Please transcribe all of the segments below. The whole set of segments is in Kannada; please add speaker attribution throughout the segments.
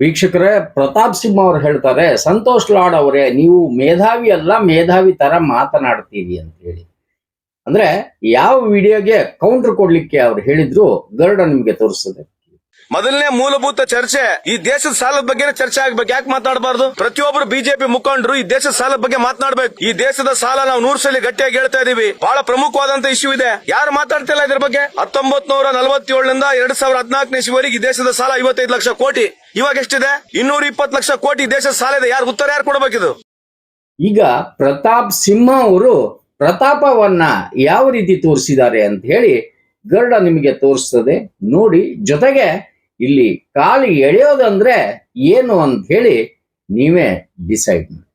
Speaker 1: ವೀಕ್ಷಕರೇ, ಪ್ರತಾಪ್ ಸಿಂಹ ಅವ್ರು ಹೇಳ್ತಾರೆ, ಸಂತೋಷ್ ಲಾಡ್ ಅವರೇ, ನೀವು ಮೇಧಾವಿ ಅಲ್ಲ, ಮೇಧಾವಿ ತರ ಮಾತನಾಡ್ತೀರಿ ಅಂತ ಹೇಳಿ. ಅಂದ್ರೆ, ಯಾವ ವಿಡಿಯೋಗೆ ಕೌಂಟರ್ ಕೊಡ್ಲಿಕ್ಕೆ ಅವ್ರು ಹೇಳಿದ್ರು, ಗರುಡ ನಿಮ್ಗೆ ತೋರಿಸ್ತದೆ.
Speaker 2: ಮೊದಲನೇ ಮೂಲಭೂತ ಚರ್ಚೆ ಈ ದೇಶದ ಸಾಲದ ಬಗ್ಗೆ ಚರ್ಚೆ ಆಗ್ಬೇಕು. ಯಾಕೆ ಮಾತಾಡಬಾರ್ದು? ಪ್ರತಿಯೊಬ್ಬರು ಬಿಜೆಪಿ ಮುಖಂಡರು ಈ ದೇಶದ ಸಾಲದ ಬಗ್ಗೆ ಮಾತನಾಡಬೇಕು. ಈ ದೇಶದ ಸಾಲ ನಾವು ನೂರು ಸಲ ಗಟ್ಟಿಯಾಗಿ ಹೇಳ್ತಾ ಇದೀವಿ. ಬಹಳ ಪ್ರಮುಖವಾದಂತ ಇಶ್ಯೂ ಇದೆ. ಯಾರು ಮಾತಾಡ್ತಿಲ್ಲ ಇದ್ರ ಬಗ್ಗೆ? ಹತ್ತೊಂಬತ್ ನೂರ ನಲವತ್ತೇಳರಿಂದ ಎರಡ್ ಸಾವಿರದ ಹದಿನಾಲ್ಕನೇ ಇಸ್ವಿವರೆಗೆ ಈ ದೇಶದ ಸಾಲ ಐವತ್ತೈದು ಲಕ್ಷ ಕೋಟಿ. ಇವಾಗ ಎಷ್ಟಿದೆ? ಇನ್ನೂರ ಇಪ್ಪತ್ತು ಲಕ್ಷ ಕೋಟಿ ದೇಶದ ಸಾಲ ಇದೆ. ಯಾರು ಉತ್ತರ ಯಾರು ಕೊಡಬೇಕಿದು
Speaker 1: ಈಗ ಪ್ರತಾಪ್ ಸಿಂಹ ಅವರು ಪ್ರತಾಪವನ್ನ ಯಾವ ರೀತಿ ತೋರಿಸಿದ್ದಾರೆ ಅಂತ ಹೇಳಿ ಗರ್ಡ ನಿಮಗೆ ತೋರಿಸ್ತದೆ. ನೋಡಿ, ಜೊತೆಗೆ ಇಲ್ಲಿ ಕಾಲು ಎಳೆಯೋದಂದ್ರೆ ಏನು ಅಂತ ಹೇಳಿ ನೀವೇ ಡಿಸೈಡ್ ಮಾಡಿ.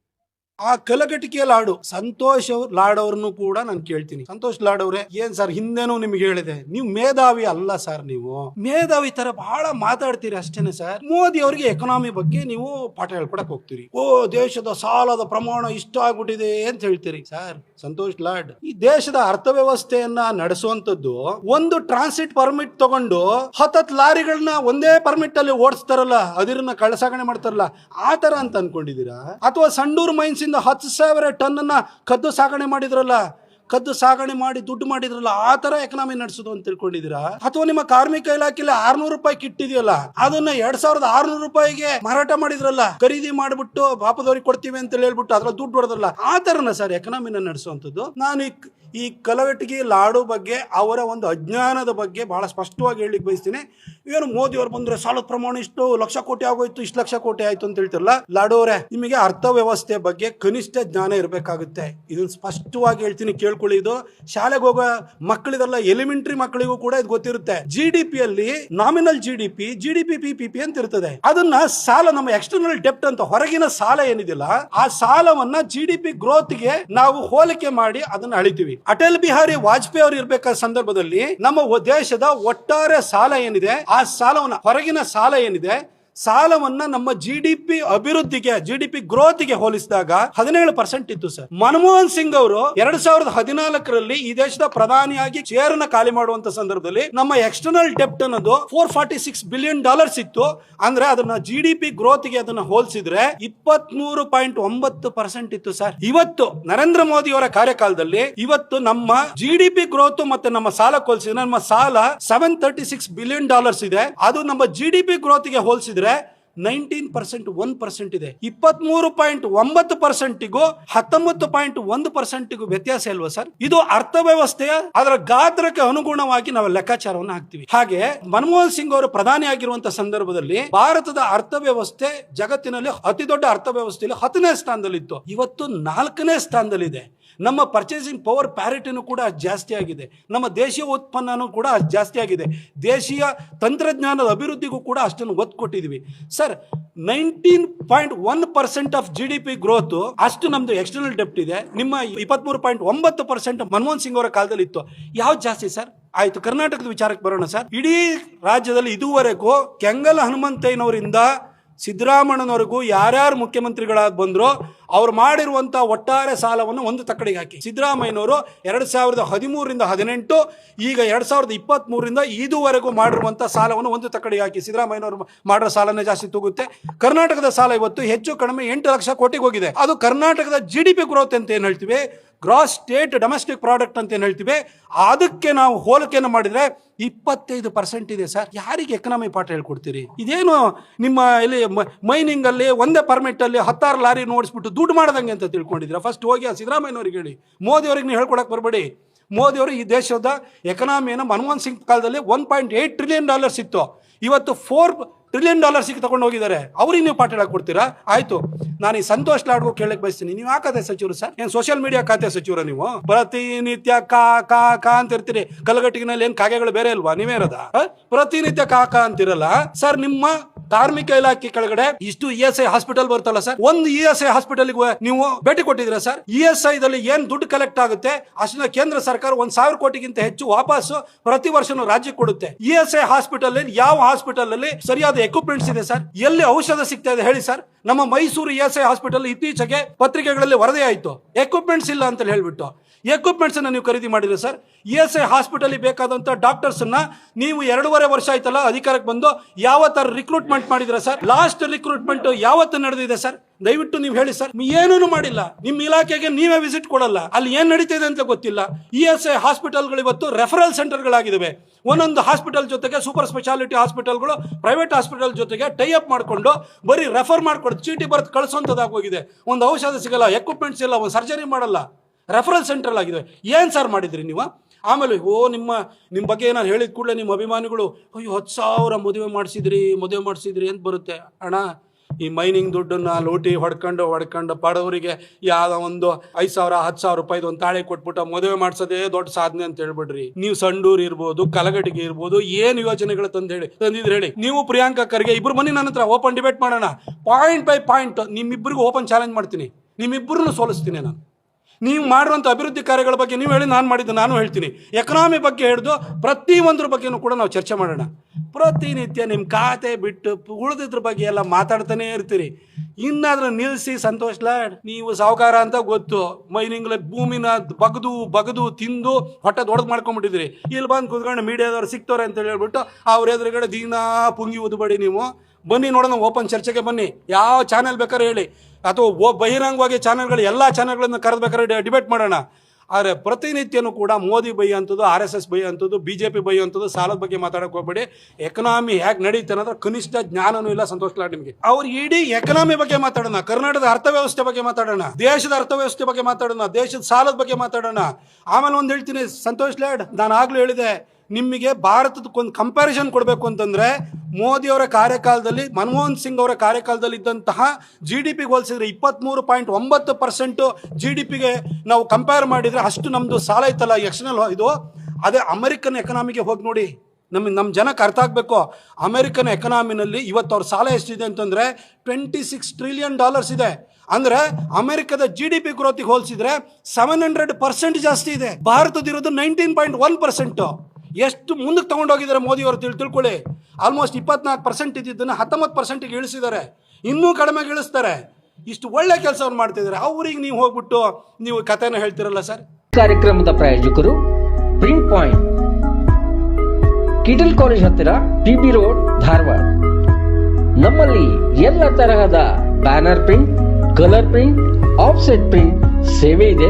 Speaker 3: ಆ ಕಲಗಟಿಕೆಯ ಲಾಡು ಸಂತೋಷ್ ಅವ್ರ ಲಾಡ್ ಅವ್ರನ್ನು ಕೂಡ ನಾನು ಕೇಳ್ತೀನಿ. ಸಂತೋಷ್ ಲಾಡ್ ಅವ್ರೆ ಏನ್ ಸರ್ ಹಿಂದೆನೂ ನಿಮ್ಗೆ ಹೇಳಿದೆ? ನೀವು ಮೇಧಾವಿ ಅಲ್ಲ ಸರ್ ನೀವು. ಮೇಧಾವಿ ತರ ಬಹಳ ಮಾತಾಡ್ತೀರಿ ಅಷ್ಟೇನೆ ಸರ್. ಮೋದಿ ಅವರಿಗೆ ಎಕನಾಮಿ ಬಗ್ಗೆ ನೀವು ಪಾಠ ಹೇಳ್ಕೊಡಕ್ ಹೋಗ್ತೀರಿ. ಓ, ದೇಶದ ಸಾಲದ ಪ್ರಮಾಣ ಇಷ್ಟ ಆಗ್ಬಿಟ್ಟಿದೆ ಅಂತ ಹೇಳ್ತೀರಿ. ಸರ್, ಸಂತೋಷ್ ಲಾಡ್, ಈ ದೇಶದ ಅರ್ಥವ್ಯವಸ್ಥೆಯನ್ನ ನಡೆಸುವಂತದ್ದು ಒಂದು ಟ್ರಾನ್ಸಿಟ್ ಪರ್ಮಿಟ್ ತಗೊಂಡು ಹತ್ತತ್ ಲಾರಿಗಳನ್ನ ಒಂದೇ ಪರ್ಮಿಟ್ ಅಲ್ಲಿ ಓಡಿಸ್ತಾರಲ್ಲ, ಅದಿರನ್ನ ಕಳಸಾಗಣೆ ಮಾಡ್ತಾರಲ್ಲ, ಆ ತರ ಅಂತ ಅನ್ಕೊಂಡಿದೀರಾ ಅಥವಾ ಸಂಡೂರ್ ಮೈನ್ಸ್ ಇಂದ ಹತ್ತು ಸಾವಿರ ಟನ್ ಅನ್ನ ಕದ್ದು ಸಾಗಣೆ ಮಾಡಿದ್ರಲ್ಲ, ಕದ್ದು ಸಾಗಣೆ ಮಾಡಿ ದುಡ್ಡು ಮಾಡಿದ್ರಲ್ಲ, ಆ ತರ ಎಕನಾಮಿ ನಡೆಸೋದು ಅಂತ ತಿಳ್ಕೊಂಡಿದ್ದೀರಾ? ಅಥವಾ ನಿಮ್ಮ ಕಾರ್ಮಿಕ ಇಲಾಖೆಯಲ್ಲಿ ಆರ್ನೂರು ರೂಪಾಯಿ ಕಿಟ್ಟಿದೆಯಲ್ಲ, ಅದನ್ನ ಎರಡ್ ಸಾವಿರದ ಆರ್ನೂರು ರೂಪಾಯಿಗೆ ಮಾರಾಟ ಮಾಡಿದ್ರಲ್ಲ, ಖರೀದಿ ಮಾಡ್ಬಿಟ್ಟು ಪಾಪದವ್ರಿಗೆ ಕೊಡ್ತೀವಿ ಅಂತ ಹೇಳ್ಬಿಟ್ಟು ಅದ್ರಲ್ಲಿ ದುಡ್ಡು ಹೊಡೆದ್ರಲ್ಲ, ಆ ತರನ ಸರ್ ಎಕನಾಮಿನ ನಡೆಸುವಂಥದ್ದು? ನಾನು ಈ ಕಲಘಟಗಿ ಲಾಡು ಬಗ್ಗೆ, ಅವರ ಒಂದು ಅಜ್ಞಾನದ ಬಗ್ಗೆ ಬಹಳ ಸ್ಪಷ್ಟವಾಗಿ ಹೇಳಲಿಕ್ಕೆ ಬಯಸ್ತೀನಿ. ಏನು ಮೋದಿ ಅವರು ಬಂದ್ರೆ ಸಾಲದ ಪ್ರಮಾಣ ಇಷ್ಟು ಲಕ್ಷ ಕೋಟಿ ಆಗೋಯ್ತು, ಇಷ್ಟು ಲಕ್ಷ ಕೋಟಿ ಆಯ್ತು ಅಂತ ಹೇಳ್ತಿರಲ್ಲ? ಲಾಡು ಅವರೇ, ನಿಮಗೆ ಅರ್ಥವ್ಯವಸ್ಥೆ ಬಗ್ಗೆ ಕನಿಷ್ಠ ಜ್ಞಾನ ಇರಬೇಕಾಗುತ್ತೆ. ಇದನ್ನು ಸ್ಪಷ್ಟವಾಗಿ ಹೇಳ್ತೀನಿ, ಕೇಳ್ಕೊಳ್ಳಿ ಇದು. ಶಾಲೆಗೆ ಹೋಗೋ ಮಕ್ಕಳಿದೆಲ್ಲ ಎಲಿಮೆಂಟ್ರಿ ಮಕ್ಕಳಿಗೂ ಕೂಡ ಇದು ಗೊತ್ತಿರುತ್ತೆ. ಜಿ ಡಿ ಪಿ ಅಲ್ಲಿ nominal G D P G D P P P P ಅಂತ ಇರ್ತದೆ. ಅದನ್ನ ಸಾಲ ನಮ್ಮ ಎಕ್ಸ್ಟರ್ನಲ್ ಡೆಪ್ಟ್ ಅಂತ, ಹೊರಗಿನ ಸಾಲ ಏನಿದಿಲ್ಲ, ಆ ಸಾಲವನ್ನ ಜಿ ಡಿ ಪಿ ಗ್ರೋತ್ಗೆ ನಾವು ಹೋಲಿಕೆ ಮಾಡಿ ಅದನ್ನ ಅಳಿತೀವಿ. ಅಟಲ್ ಬಿಹಾರಿ ವಾಜಪೇಯಿ ಅವರು ಇರಬೇಕಾದ ಸಂದರ್ಭದಲ್ಲಿ ನಮ್ಮ ದೇಶದ ಒಟ್ಟಾರೆ ಸಾಲ ಏನಿದೆ, ಆ ಸಾಲವನ್ನ ಹೊರಗಿನ ಸಾಲ ಏನಿದೆ ಸಾಲವನ್ನ ನಮ್ಮ ಜಿ ಡಿ ಪಿ ಅಭಿವೃದ್ಧಿಗೆ ಜಿ ಡಿ ಪಿ ಗ್ರೋತ್ಗೆ ಹೋಲಿಸಿದಾಗ ಹದಿನೇಳು ಪರ್ಸೆಂಟ್ ಇತ್ತು ಸರ್. ಮನಮೋಹನ್ ಸಿಂಗ್ ಅವರು ಎರಡ್ ಸಾವಿರದ ಹದಿನಾಲ್ಕರಲ್ಲಿ ಈ ದೇಶದ ಪ್ರಧಾನಿಯಾಗಿ ಚೇರ್ನ ಖಾಲಿ ಮಾಡುವಂತ ಸಂದರ್ಭದಲ್ಲಿ ನಮ್ಮ ಎಕ್ಸ್ಟರ್ನಲ್ ಡೆಪ್ಟ್ ಅನ್ನೋದು four forty six billion dollars ಇತ್ತು. ಅಂದ್ರೆ ಅದನ್ನ ಜಿ ಡಿ ಪಿ ಗ್ರೋತ್ಗೆ ಅದನ್ನ ಹೋಲಿಸಿದ್ರೆ ಇಪ್ಪತ್ಮೂರು ಪಾಯಿಂಟ್ ಒಂಬತ್ತು ಪರ್ಸೆಂಟ್ ಇತ್ತು ಸರ್. ಇವತ್ತು ನರೇಂದ್ರ ಮೋದಿ ಅವರ ಕಾರ್ಯಕಾಲದಲ್ಲಿ ಇವತ್ತು ನಮ್ಮ ಜಿ ಡಿ ಪಿ ಗ್ರೋತ್ ಮತ್ತೆ ನಮ್ಮ ಸಾಲ ಹೋಲಿಸಿದ್ರೆ ನಮ್ಮ ಸಾಲ seven thirty six billion dollars ಇದೆ. ಅದು ನಮ್ಮ ಜಿ ಡಿ ಪಿ ಗ್ರೋತ್ಗೆ ಹೋಲಿಸಿದ್ರೆ ನೈನ್ಟೀನ್ ಪರ್ಸೆಂಟ್ ಒನ್ ಪರ್ಸೆಂಟ್ ಇದೆ. ಇಪ್ಪತ್ಮೂರು ಪಾಯಿಂಟ್ ಒಂಬತ್ತು ಪರ್ಸೆಂಟಿಗೂ ಹತ್ತೊಂಬತ್ತು ಪಾಯಿಂಟ್ ಒಂದು ಪರ್ಸೆಂಟಿಗೂ ವ್ಯತ್ಯಾಸ ಇಲ್ವಾ ಸರ್? ಇದು ಅರ್ಥವ್ಯವಸ್ಥೆಯ ಅದರ ಗಾತ್ರಕ್ಕೆ ಅನುಗುಣವಾಗಿ ನಾವು ಲೆಕ್ಕಾಚಾರವನ್ನು ಹಾಕ್ತಿವಿ. ಹಾಗೆ ಮನಮೋಹನ್ ಸಿಂಗ್ ಅವರು ಪ್ರಧಾನಿ ಆಗಿರುವಂತಹ ಸಂದರ್ಭದಲ್ಲಿ ಭಾರತದ ಅರ್ಥವ್ಯವಸ್ಥೆ ಜಗತ್ತಿನಲ್ಲಿ ಅತಿ ದೊಡ್ಡ ಅರ್ಥವ್ಯವಸ್ಥೆಯಲ್ಲಿ ಹತ್ತನೇ ಸ್ಥಾನದಲ್ಲಿತ್ತು. ಇವತ್ತು ನಾಲ್ಕನೇ ಸ್ಥಾನದಲ್ಲಿದೆ. ನಮ್ಮ ಪರ್ಚೇಸಿಂಗ್ ಪವರ್ ಪ್ಯಾರಿಟಿನೂ ಕೂಡ ಜಾಸ್ತಿ ಆಗಿದೆ. ನಮ್ಮ ದೇಶೀಯ ಉತ್ಪನ್ನನೂ ಕೂಡ ಜಾಸ್ತಿ ಆಗಿದೆ. ದೇಶೀಯ ತಂತ್ರಜ್ಞಾನದ ಅಭಿವೃದ್ಧಿಗೂ ಕೂಡ ಅಷ್ಟನ್ನು ಒತ್ತು ಕೊಟ್ಟಿದ್ದೀವಿ sir nineteen point one percent of G D P growth ಅಷ್ಟು ನಮ್ದು ಎಕ್ಸ್ಟರ್ನಲ್ ಡೆಪ್ಟ್ ಇದೆ. ನಿಮ್ಮ ಇಪ್ಪತ್ಮೂರು ಪಾಯಿಂಟ್ ಒಂಬತ್ತು ಪರ್ಸೆಂಟ್ ಮನಮೋಹನ್ ಸಿಂಗ್ ಅವರ ಕಾಲದಲ್ಲಿ ಇತ್ತು. ಯಾವ್ದು ಜಾಸ್ತಿ ಸರ್ ಆಯ್ತು, ಕರ್ನಾಟಕದ ವಿಚಾರಕ್ಕೆ ಬರೋಣ ಸರ್ ಇಡೀ ರಾಜ್ಯದಲ್ಲಿ ಇದುವರೆಗೂ ಕೆಂಗಲ್ ಹನುಮಂತಯ್ಯನವರಿಂದ ಸಿದ್ದರಾಮಣ್ಣನವರೆಗೂ ಯಾರ್ಯಾರು ಮುಖ್ಯಮಂತ್ರಿಗಳಾಗಿ ಬಂದರೋ ಅವ್ರು ಮಾಡಿರುವಂಥ ಒಟ್ಟಾರೆ ಸಾಲವನ್ನು ಒಂದು ತಕ್ಕಡಿಗೆ ಹಾಕಿ. ಸಿದ್ದರಾಮಯ್ಯನವರು ಎರಡು ಸಾವಿರದ ಹದಿಮೂರರಿಂದ ಹದಿನೆಂಟು, ಈಗ ಎರಡು ಸಾವಿರದ ಇಪ್ಪತ್ತ್ ಮೂರರಿಂದ ಇದುವರೆಗೂ ಮಾಡಿರುವಂಥ ಸಾಲವನ್ನು ಒಂದು ತಕ್ಕಡಿಗೆ ಹಾಕಿ. ಸಿದ್ದರಾಮಯ್ಯನವರು ಮಾಡಿರೋ ಸಾಲನೇ ಜಾಸ್ತಿ ತೂಗುತ್ತೆ. ಕರ್ನಾಟಕದ ಸಾಲ ಇವತ್ತು ಹೆಚ್ಚು ಕಡಿಮೆ ಎಂಟು ಲಕ್ಷ ಕೋಟಿಗೆ ಹೋಗಿದೆ. ಅದು ಕರ್ನಾಟಕದ ಜಿ ಡಿ ಪಿ ಗ್ರೋತ್ ಅಂತ ಏನು ಹೇಳ್ತೀವಿ? ಗ್ರಾಸ್ ಸ್ಟೇಟ್ ಡೊಮೆಸ್ಟಿಕ್ ಪ್ರಾಡಕ್ಟ್ ಅಂತ ಏನು ಹೇಳ್ತೀವಿ, ಅದಕ್ಕೆ ನಾವು ಹೋಲಿಕೆಯನ್ನು ಮಾಡಿದ್ರೆ ಇಪ್ಪತ್ತೈದು ಪರ್ಸೆಂಟ್ ಇದೆ ಸರ್. ಯಾರಿಗೆ ಎಕನಾಮಿ ಪಾಠ ಹೇಳ್ಕೊಡ್ತೀರಿ? ಇದೇನು ನಿಮ್ಮ ಇಲ್ಲಿ ಮೈನಿಂಗ್ ಅಲ್ಲಿ ಒಂದೇ ಪರ್ಮಿಟಲ್ಲಿ ಹತ್ತಾರು ಲಾರಿ ನೋಡಿಸ್ಬಿಟ್ಟು ದುಡ್ಡು ಮಾಡ್ದಂಗೆ ಅಂತ ತಿಳ್ಕೊಂಡಿದ್ದೀರಾ? ಫಸ್ಟ್ ಹೋಗಿ ಆ ಸಿದ್ದರಾಮಯ್ಯನವ್ರಿಗೆ ಹೇಳಿ. ಮೋದಿ ಅವ್ರಿಗೆ ನೀವು ಹೇಳ್ಕೊಡಕ್ ಬರಬೇಡಿ. ಮೋದಿ ಅವರು ಈ ದೇಶದ ಎಕನಾಮಿಯನ್ನು ಮನಮೋಹನ್ ಸಿಂಗ್ ಕಾಲದಲ್ಲಿ one point eight trillion dollars ಇತ್ತು. ಇವತ್ತು ಫೋರ್ ಟ್ರಿಲಿಯನ್ ಡಾಲರ್ಸಿಗೆ ತಗೊಂಡು ಹೋಗಿದ್ದಾರೆ. ಅವ್ರಿಗೆ ನೀವು ಪಾಠ ಹೇಳಕ್ ಕೊಡ್ತೀರಾ ಆಯ್ತು. ನಾನು ಈ ಸಂತೋಷ್ ಲಾಡ್ಗು ಕೇಳಕ್ಕೆ ಬಯಸ್ತೀನಿ. ನೀವು ಯಾಕಾದ್ರೆ ಸಚಿವರು ಸರ್? ಏನು ಸೋಷಿಯಲ್ ಮೀಡಿಯಾ ಖಾತೆ ಸಚಿವರು ನೀವು? ಪ್ರತಿನಿತ್ಯ ಕಾ ಕಾ ಕಾ ಅಂತ ಇರ್ತೀರಿ ಕಲಗಟ್ಟಿಗಿನಲ್ಲಿ ಏನ್ ಕಾಗೆಗಳು ಬೇರೆ ಇಲ್ವಾ? ನೀವೇ ಇರೋದ? ಪ್ರತಿನಿತ್ಯ ಕಾ ಕಾ ಅಂತಿರಲ್ಲ. ಸರ್, ನಿಮ್ಮ ಕಾರ್ಮಿಕ ಇಲಾಖೆ ಕೆಳಗಡೆ ಇಷ್ಟು ಇ ಎಸ್ ಐ ಹಾಸ್ಪಿಟಲ್ ಬರುತ್ತಲ್ಲ ಸರ್? ಒಂದು ಇ ಎಸ್ ಐ ಹಾಸ್ಪಿಟಲ್ ನೀವು ಭೇಟಿ ಕೊಟ್ಟಿದ್ದೀರಾ ಸರ್? ಇ ಎಸ್ ಐ ದಲ್ಲಿ ಏನ್ ದುಡ್ಡು ಕಲೆಕ್ಟ್ ಆಗುತ್ತೆ? ಅಷ್ಟನ್ನ ಕೇಂದ್ರ ಸರ್ಕಾರ ಒಂದ್ ಸಾವಿರ ಕೋಟಿಗಿಂತ ಹೆಚ್ಚು ವಾಪಸ್ ಪ್ರತಿ ವರ್ಷನೂ ರಾಜ್ಯಕ್ಕೆ ಕೊಡುತ್ತೆ. ಇ ಎಸ್ ಐ ಹಾಸ್ಪಿಟಲ್ ಯಾವ ಹಾಸ್ಪಿಟಲ್ ಅಲ್ಲಿ ಸರಿಯಾದ ಎಕ್ವಿಪ್ಮೆಂಟ್ಸ್ ಇದೆ ಸರ್? ಎಲ್ಲಿ ಔಷಧ ಸಿಗ್ತಾ ಇದೆ ಹೇಳಿ ಸರ್? ನಮ್ಮ Mysuru E S I hospital ಇತ್ತೀಚೆಗೆ ಪತ್ರಿಕೆಗಳಲ್ಲಿ ವರದಿ ಆಯ್ತು ಎಕ್ವಿಪ್ಮೆಂಟ್ಸ್ ಇಲ್ಲ ಅಂತ ಹೇಳ್ಬಿಟ್ಟು. ಎಕ್ವಿಪ್ಮೆಂಟ್ಸ್ ಅನ್ನ ನೀವು ಖರೀದಿ ಮಾಡಿದ್ರೆ ಸರ್ ಇ ಎಸ್ ಐ ಹಾಸ್ಪಿಟಲಿಗೆ ಬೇಕಾದಂಥ ಡಾಕ್ಟರ್ಸನ್ನು ನೀವು ಎರಡೂವರೆ ವರ್ಷ ಆಯ್ತಲ್ಲ, ಅಧಿಕಾರಕ್ಕೆ ಬಂದು ಯಾವ ಥರ ರಿಕ್ರೂಟ್ಮೆಂಟ್ ಮಾಡಿದ್ರೆ ಸರ್ ಲಾಸ್ಟ್ ರಿಕ್ರೂಟ್ಮೆಂಟ್ ಯಾವತ್ತು ನಡೆದಿದೆ ಸರ್? ದಯವಿಟ್ಟು ನೀವು ಹೇಳಿ ಸರ್. ಏನೂ ಮಾಡಿಲ್ಲ, ನಿಮ್ಮ ಇಲಾಖೆಗೆ ನೀವೇ ವಿಸಿಟ್ ಕೊಡಲ್ಲ, ಅಲ್ಲಿ ಏನು ನಡೀತಿದೆ ಅಂತ ಗೊತ್ತಿಲ್ಲ. ಇ ಎಸ್ ಐ ಹಾಸ್ಪಿಟಲ್ಗಳು ಇವತ್ತು ರೆಫರಲ್ ಸೆಂಟರ್ಗಳಾಗಿದ್ದಾವೆ ಒಂದೊಂದು ಹಾಸ್ಪಿಟಲ್ ಜೊತೆಗೆ ಸೂಪರ್ ಸ್ಪೆಷಾಲಿಟಿ ಹಾಸ್ಪಿಟಲ್ಗಳು ಪ್ರೈವೇಟ್ ಹಾಸ್ಪಿಟಲ್ ಜೊತೆಗೆ ಟೈ ಅಪ್ ಮಾಡಿಕೊಂಡು ಬರೀ ರೆಫರ್ ಮಾಡಿಕೊಡ್ತು ಚೀಟಿ ಬರೆದು ಕಳಿಸೋಂಥದ್ದಾಗಿ ಹೋಗಿದೆ. ಒಂದು ಔಷಧ ಸಿಗಲ್ಲ ಎಕ್ವಿಪ್ಮೆಂಟ್ಸ್ ಇಲ್ಲ, ಒಂದು ಸರ್ಜರಿ ಮಾಡಲ್ಲ. ರೆಫರಲ್ ಸೆಂಟ್ರಲ್ ಆಗಿದೆ ಏನು ಸರ್ ಮಾಡಿದ್ರಿ ನೀವು? ಆಮೇಲೆ, ಓ, ನಿಮ್ಮ ನಿಮ್ಮ ಬಗ್ಗೆ ನಾನು ಹೇಳಿದ ಕೂಡಲೇ ನಿಮ್ಮ ಅಭಿಮಾನಿಗಳು, ಅಯ್ಯೋ, ಹತ್ತು ಸಾವಿರ ಮದುವೆ ಮಾಡಿಸಿದ್ರಿ ಮದುವೆ ಮಾಡಿಸಿದ್ರಿ ಅಂತ ಬರುತ್ತೆ. ಅಣ್ಣ, ಈ ಮೈನಿಂಗ್ ದುಡ್ಡನ್ನ ಲೋಟಿ ಹೊಡ್ಕೊಂಡು ಹೊಡ್ಕೊಂಡು ಬಡವರಿಗೆ ಯಾವುದೋ ಒಂದು ಐದು ಸಾವಿರ, ಹತ್ತು ಸಾವಿರ ರೂಪಾಯಿದು ಒಂದು ತಾಳೆ ಕೊಟ್ಬಿಟ್ಟು ಮದುವೆ ಮಾಡಿಸೋದೇ ದೊಡ್ಡ ಸಾಧನೆ ಅಂತ ಹೇಳ್ಬಿಡ್ರಿ ನೀವು ಸಂಡೂರು ಇರ್ಬೋದು ಕಲಗಟಿಗೆ ಇರ್ಬೋದು, ಏನು ಯೋಜನೆಗಳು ತಂದು ಹೇಳಿ ತಂದಿದ್ರೆ ಹೇಳಿ. ನೀವು ಪ್ರಿಯಾಂಕಾ ಖರ್ಗೆ, ಇಬ್ರು ಮನೆ ನನ್ನ ಹತ್ರ ಓಪನ್ ಡಿಬೇಟ್ ಮಾಡೋಣ. ಪಾಯಿಂಟ್ ಬೈ ಪಾಯಿಂಟ್ ನಿಮ್ಮಿಬ್ಬರಿಗೂ ಓಪನ್ ಚಾಲೆಂಜ್ ಮಾಡ್ತೀನಿ. ನಿಮ್ಮಿಬ್ಬರನ್ನು ಸೋಲಿಸ್ತೀನಿ ನಾನು. ನೀವು ಮಾಡುವಂಥ ಅಭಿವೃದ್ಧಿ ಕಾರ್ಯಗಳ ಬಗ್ಗೆ ನೀವು ಹೇಳಿ ನಾನು ಮಾಡಿದ್ದು ನಾನು ಹೇಳ್ತೀನಿ. ಎಕನಾಮಿ ಬಗ್ಗೆ ಹಿಡಿದು ಪ್ರತಿಯೊಂದ್ರ ಬಗ್ಗೆನೂ ಕೂಡ ನಾವು ಚರ್ಚೆ ಮಾಡೋಣ. ಪ್ರತಿನಿತ್ಯ ನಿಮ್ಮ ಖಾತೆ ಬಿಟ್ಟು ಉಳಿದಿದ್ರ ಬಗ್ಗೆ ಎಲ್ಲ ಮಾತಾಡ್ತಾನೆ ಇರ್ತೀರಿ. ಇನ್ನಾದ್ರೂ ನಿಲ್ಲಿಸಿ ಸಂತೋಷ್ ಲಾಡ್, ನೀವು ಸಾವುಕಾರ ಅಂತ ಗೊತ್ತು. ಮೈನಿಂಗ್ಲ ಭೂಮಿನ ಬಗದು ಬಗದು, ತಿಂದು, ಹೊಟ್ಟೆ ದೊಡ್ಡದು ಮಾಡ್ಕೊಂಡ್ಬಿಟ್ಟಿದ್ರಿ ಇಲ್ಲಿ ಬಂದು ಕುತ್ಕೊಂಡು ಮೀಡಿಯಾದವ್ರು ಸಿಕ್ತವ್ರೆ ಅಂತ ಹೇಳ್ಬಿಟ್ಟು ಅವ್ರ ಎದುರುಗಡೆ ದೀನಾ ಪುಂಗಿ ಉದ್ಬೇಡಿ ನೀವು. ಬನ್ನಿ ನೋಡೋಣ ಓಪನ್ ಚರ್ಚೆಗೆ ಬನ್ನಿ. ಯಾವ ಚಾನೆಲ್ ಬೇಕಾದ್ರೆ ಹೇಳಿ. ಅಥವಾ ಬಹಿರಂಗವಾಗಿ ಚಾನೆಲ್ಗಳು ಎಲ್ಲ ಚಾನೆಲ್ಗಳನ್ನು ಕರೆದ್ಬೇಕಾದ್ರೆ ಡಿಬೇಟ್ ಮಾಡೋಣ. ಆದರೆ ಪ್ರತಿನಿತ್ಯನೂ ಕೂಡ ಮೋದಿ ಬೈ ಅಂತದ್ದು, ಆರ್ ಎಸ್ ಎಸ್ ಬೈ ಅಂಥದ್ದು ಬಿ ಜೆ ಪಿ ಬೈ ಅಂಥದ್ದು ಸಾಲದ ಬಗ್ಗೆ ಮಾತಾಡಕ್ಕೆ ಹೋಗ್ಬೇಡಿ. ಎಕನಾಮಿ ಹೇಗೆ ನಡೀತೆ ಅನ್ನೋದ್ರ ಕನಿಷ್ಠ ಜ್ಞಾನನೂ ಇಲ್ಲ, ಸಂತೋಷ ನಿಮಗೆ. ಅವ್ರು ಇಡೀ ಎಕನಾಮಿ ಬಗ್ಗೆ ಮಾತಾಡೋಣ. ಕರ್ನಾಟಕದ ಅರ್ಥವ್ಯವಸ್ಥೆ ಬಗ್ಗೆ ಮಾತಾಡೋಣ. ದೇಶದ ಅರ್ಥವ್ಯವಸ್ಥೆ ಬಗ್ಗೆ ಮಾತಾಡೋಣ. ದೇಶದ ಸಾಲದ ಬಗ್ಗೆ ಮಾತಾಡೋಣ. ಆಮೇಲೆ ಒಂದು ಹೇಳ್ತೀನಿ, ಸಂತೋಷ್ ಲಾಡ್, ನಾನು ಆಗಲೂ ಹೇಳಿದೆ. ನಿಮಗೆ ಭಾರತದ ಒಂದು ಕಂಪ್ಯಾರಿಸನ್ ಕೊಡಬೇಕು ಅಂತಂದರೆ ಮೋದಿಯವರ ಕಾರ್ಯಕಾಲದಲ್ಲಿ, ಮನಮೋಹನ್ ಸಿಂಗ್ ಅವರ ಕಾರ್ಯಕಾಲದಲ್ಲಿ ಇದ್ದಂತಹ ಜಿ ಡಿ ಪಿಗೆ ಹೋಲಿಸಿದ್ರೆ ಇಪ್ಪತ್ತ್ಮೂರು ಪಾಯಿಂಟ್ ಒಂಬತ್ತು ಪರ್ಸೆಂಟು ಜಿ ಡಿ ಪಿಗೆ ನಾವು ಕಂಪೇರ್ ಮಾಡಿದರೆ ಅಷ್ಟು ನಮ್ಮದು ಸಾಲ ಇತ್ತಲ್ಲ ಎಕ್ಸ್ಟರ್ನಲ್ ಇದು? ಅದೇ ಅಮೆರಿಕನ್ ಎಕನಾಮಿಗೆ ಹೋಗಿ ನೋಡಿ. ನಮ್ಮ ನಮ್ಮ ಜನಕ್ಕೆ ಅರ್ಥ ಆಗಬೇಕು. ಅಮೆರಿಕನ್ ಎಕನಾಮಿನಲ್ಲಿ ಇವತ್ತು ಅವ್ರ ಸಾಲ ಎಷ್ಟಿದೆ ಅಂತಂದರೆ ಟ್ವೆಂಟಿ ಸಿಕ್ಸ್ ಟ್ರಿಲಿಯನ್ ಡಾಲರ್ಸ್ ಇದೆ. ಅಂದರೆ ಅಮೆರಿಕದ ಜಿ ಡಿ ಪಿ ಗ್ರೋತಿಗೆ ಹೋಲಿಸಿದ್ರೆ ಸೆವೆನ್ ಹಂಡ್ರೆಡ್ ಪರ್ಸೆಂಟ್ ಜಾಸ್ತಿ ಇದೆ. ಭಾರತದಿರೋದು ನೈನ್ಟೀನ್ ಪಾಯಿಂಟ್ ಒನ್ ಪರ್ಸೆಂಟು ಎಷ್ಟು ಮುಂದಕ್ಕೆ ತೊಗೊಂಡೋಗಿದ್ದಾರೆ ಮೋದಿಯವರು ತಿಳ್, ತಿಳ್ಕೊಳ್ಳಿ. ಆಲ್ಮೋಸ್ಟ್ ಇಪ್ಪತ್ನಾಲ್ಕು ಪರ್ಸೆಂಟ್ ಇದ್ದಿದ್ದನ್ನು ಹತ್ತೊಂಬತ್ತು ಪರ್ಸೆಂಟಿಗೆ ಇಳಿಸಿದ್ದಾರೆ. ಇನ್ನೂ ಕಡಿಮೆಗೆ ಇಳಿಸ್ತಾರೆ. ಇಷ್ಟು ಒಳ್ಳೆ ಕೆಲಸವನ್ನು ಮಾಡ್ತಿದ್ದಾರೆ. ಅವ್ರಿಗೆ ನೀವು ಹೋಗ್ಬಿಟ್ಟು ನೀವು ಕಥೆನ ಹೇಳ್ತಿರಲ್ಲ ಸರ್?
Speaker 4: ಕಾರ್ಯಕ್ರಮದ ಪ್ರಾಯೋಜಕರು ಪ್ರಿಂಟ್ ಪಾಯಿಂಟ್ ಕಿಟಲ್ ಕಾಲೇಜ್ ಹತ್ತಿರ ಟಿ ಬಿ ರೋಡ್ ಧಾರವಾಡ. ನಮ್ಮಲ್ಲಿ ಎಲ್ಲ ತರಹದ banner print, colour print, offset print ಸೇವೆ ಇದೆ.